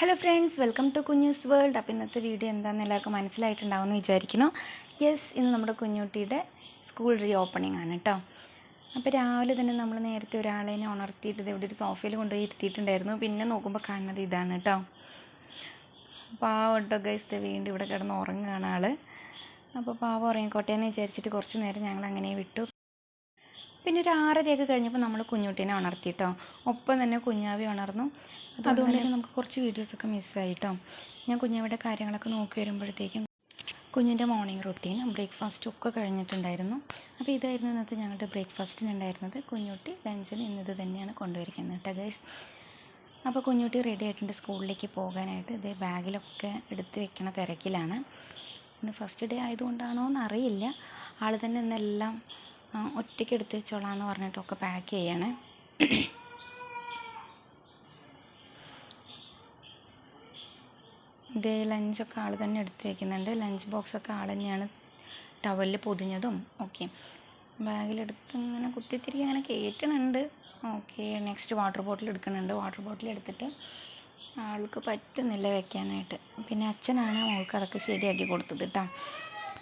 Friends welcome to Kunjus world അപ്പോൾ ഇന്നത്തെ video എന്താണെന്ന് എല്ലാവർക്കും മനസ്സിലായിട്ടുണ്ടാവുമെന്ന് വിചാരിക്കുന്നു. യെസ് ഇന്ന് നമ്മുടെ കുഞ്ഞുട്ടിയുടെ സ്കൂൾ റീ ഓപ്പണിംഗ് ആണ് കേട്ടോ അപ്പോൾ രാവിലെ തന്നെ നമ്മൾ നേരത്തെ ഒരാളെ ഉണർത്തിയിട്ട് ഇവിടെ ഒരു സോഫയിൽ കൊണ്ടുപോയി ഇരുത്തിയിട്ടുണ്ടായിരുന്നു. പിന്നെ നോക്കുമ്പോൾ കാണുന്നത് ഇതാണ് കേട്ടോ പാവം കേട്ടോ ഗൈസ് വീണ്ടും ഇവിടെ കിടന്ന് ഉറങ്ങുകയാണ് ആൾ അപ്പോൾ പാവം ഉറങ്ങിക്കോട്ടെ എന്ന് വിചാരിച്ചിട്ട് കുറച്ച് നേരം ഞങ്ങൾ അങ്ങനെ വിട്ടു. പിന്നെ ഒരു ആറരയൊക്കെ കഴിഞ്ഞപ്പോൾ നമ്മൾ കുഞ്ഞുട്ടീനെ ഉണർത്തിട്ടോ ഒപ്പം തന്നെ കുഞ്ഞാവി ഉണർന്നു. അതുകൊണ്ട് തന്നെ നമുക്ക് കുറച്ച് വീഡിയോസൊക്കെ മിസ്സായി കേട്ടോ ഞാൻ കുഞ്ഞവിടെ കാര്യങ്ങളൊക്കെ നോക്കി വരുമ്പോഴത്തേക്കും കുഞ്ഞിന്റെ മോർണിംഗ് റൊട്ടീൻ ബ്രേക്ക്ഫാസ്റ്റ് ഒക്കെ കഴിഞ്ഞിട്ടുണ്ടായിരുന്നു. അപ്പോൾ ഇതായിരുന്നു ഇന്നത്തെ ഞങ്ങളുടെ ബ്രേക്ക്ഫാസ്റ്റിന് ഉണ്ടായിരുന്നത്. കുഞ്ഞുട്ടി ലഞ്ചിന് ഇന്നത് തന്നെയാണ് കൊണ്ടുവരിക്കുന്നത് കേട്ടോ ഗൈസ് അപ്പോൾ കുഞ്ഞുട്ടി റെഡി ആയിട്ടുണ്ട് സ്കൂളിലേക്ക് പോകാനായിട്ട്. ഇതേ ബാഗിലൊക്കെ എടുത്ത് വെക്കണ തിരക്കിലാണ്. ഇന്ന് ഫസ്റ്റ് ഡേ ആയതുകൊണ്ടാണോ എന്ന് അറിയില്ല ആൾ തന്നെ ഇന്നെല്ലാം ഒറ്റയ്ക്ക് എടുത്ത് വെച്ചോളാം എന്ന് പറഞ്ഞിട്ടൊക്കെ പാക്ക് ചെയ്യണേ. ഇതേ ലഞ്ചൊക്കെ ആൾ തന്നെ എടുത്ത് വയ്ക്കുന്നുണ്ട് ലഞ്ച് ബോക്സൊക്കെ ആൾ തന്നെയാണ് ടവലിൽ പൊതിഞ്ഞതും ഓക്കെ ബാഗിലെടുത്ത് ഇങ്ങനെ കുത്തിത്തിരി അങ്ങനെ കയറ്റണുണ്ട് ഓക്കെ നെക്സ്റ്റ് വാട്ടർ ബോട്ടിൽ എടുക്കുന്നുണ്ട്. വാട്ടർ ബോട്ടിൽ എടുത്തിട്ട് ആൾക്ക് പറ്റുന്നില്ല വെക്കാനായിട്ട്. പിന്നെ അച്ഛനാണ് ആൾക്ക് അതൊക്കെ ശരിയാക്കി കൊടുത്തത് കേട്ടോ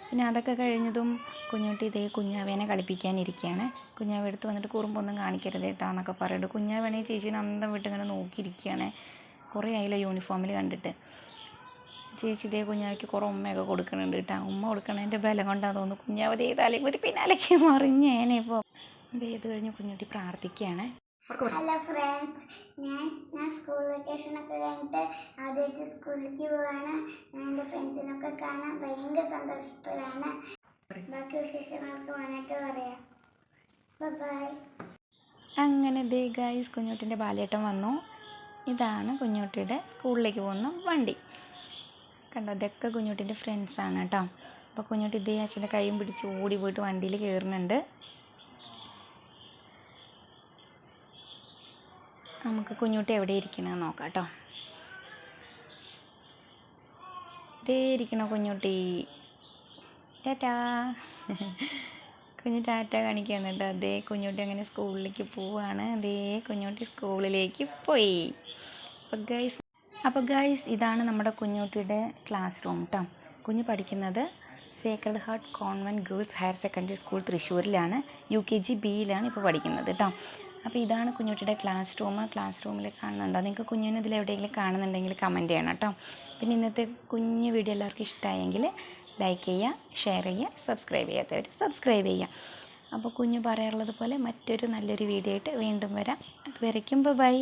പിന്നെ അതൊക്കെ കഴിഞ്ഞതും കുഞ്ഞുട്ടി ഇതേ കുഞ്ഞാവേനെ കളിപ്പിക്കാനിരിക്കുകയാണ് കുഞ്ഞാവ് എടുത്ത് വന്നിട്ട് കുറുമ്പൊന്നും കാണിക്കരുത് കേട്ടോ എന്നൊക്കെ പറയുന്നുണ്ട് കുഞ്ഞാവേണേ ചേച്ചീനെ അന്തം വിട്ട് ഇങ്ങനെ നോക്കിയിരിക്കുകയാണ് കുറേ ആയില്ല യൂണിഫോമിൽ കണ്ടിട്ട്. ചേച്ചി ഇതേ കുഞ്ഞാവയ്ക്ക് കുറേ ഉമ്മയൊക്കെ കൊടുക്കുന്നുണ്ട് കേട്ടോ. ഉമ്മ കൊടുക്കണതിന്റെ ബലം കൊണ്ടാണ് തോന്നുന്നു. കുഞ്ഞാവ് ദേ തലയും ഒരു പിന്നാലേക്ക് മറിഞ്ഞേനെ ഇപ്പോൾ ദേ ഇത് കഴിഞ്ഞ് കുഞ്ഞുട്ടി പ്രാർത്ഥിക്കുകയാണ്. ഹലോ ഫ്രണ്ട്സ് ഞാൻ ഞാൻ സ്കൂൾ വെക്കേഷൻ ഒക്കെ കഴിഞ്ഞിട്ട് ആദ്യമായിട്ട് സ്കൂളിലേക്ക് പോവാണ്. ഞാൻ എന്റെ ഫ്രണ്ട്സിനൊക്കെ കാണാൻ ഭയങ്കര സന്തോഷത്തിലാണ്. ബാക്കി വിശേഷങ്ങളൊക്കെ വന്നിട്ട് പറയാം. ബൈ അങ്ങനെ ദേ ഗൈസ് കുഞ്ഞുട്ടിന്റെ ബാലേട്ടം വന്നു. ഇതാണ് കുഞ്ഞുട്ടിയുടെ സ്കൂളിലേക്ക് പോകുന്ന വണ്ടി. കണ്ടോ ഇതൊക്കെ കുഞ്ഞുട്ടിന്റെ ഫ്രണ്ട്സാണ് കേട്ടോ അപ്പോൾ കുഞ്ഞുട്ടി ഇതേ അച്ഛന്റെ കൈയും പിടിച്ച് ഓടി പോയിട്ട് വണ്ടിയിൽ കയറുന്നുണ്ട് നമുക്ക് കുഞ്ഞുട്ടി എവിടെ ഇരിക്കണമെന്ന് നോക്കാം കേട്ടോ ഇതേ ഇരിക്കണോ കുഞ്ഞുട്ടി. ടാറ്റാ. കുഞ്ഞു ടാറ്റ കാണിക്കുകയാണ് കേട്ടോ അതേ കുഞ്ഞുട്ടി അങ്ങനെ സ്കൂളിലേക്ക് പോവുകയാണ് അതേ കുഞ്ഞുട്ടി സ്കൂളിലേക്ക് പോയി. അപ്പോൾ ഗൈസ് അപ്പോൾ ഗൈസ് ഇതാണ് നമ്മുടെ കുഞ്ഞുട്ടിയുടെ ക്ലാസ് റൂം കേട്ടോ കുഞ്ഞ് പഠിക്കുന്നത് Sacred Heart Convent Girls Higher Secondary School തൃശ്ശൂരിലാണ്. U K G ബിയിലാണ് ഇപ്പോൾ പഠിക്കുന്നത് കേട്ടോ അപ്പോൾ ഇതാണ് കുഞ്ഞുട്ടിയുടെ ക്ലാസ് റൂം ക്ലാസ് റൂമിൽ കാണുന്നുണ്ടോ? നിങ്ങൾക്ക് കുഞ്ഞിനെ ഇതിൽ എവിടെയെങ്കിലും കാണുന്നുണ്ടെങ്കിൽ കമന്റ് ചെയ്യണം കേട്ടോ പിന്നെ ഇന്നത്തെ കുഞ്ഞു വീഡിയോ എല്ലാവർക്കും ഇഷ്ടമായെങ്കിൽ ലൈക്ക് ചെയ്യുക ഷെയർ ചെയ്യുക സബ്സ്ക്രൈബ് ചെയ്യാത്തവർ സബ്സ്ക്രൈബ് ചെയ്യുക. അപ്പോൾ കുഞ്ഞു പറയാറുള്ളത് പോലെ മറ്റൊരു നല്ലൊരു വീഡിയോ ആയിട്ട് വീണ്ടും വരാം. അതുവരയ്ക്കും ബൈ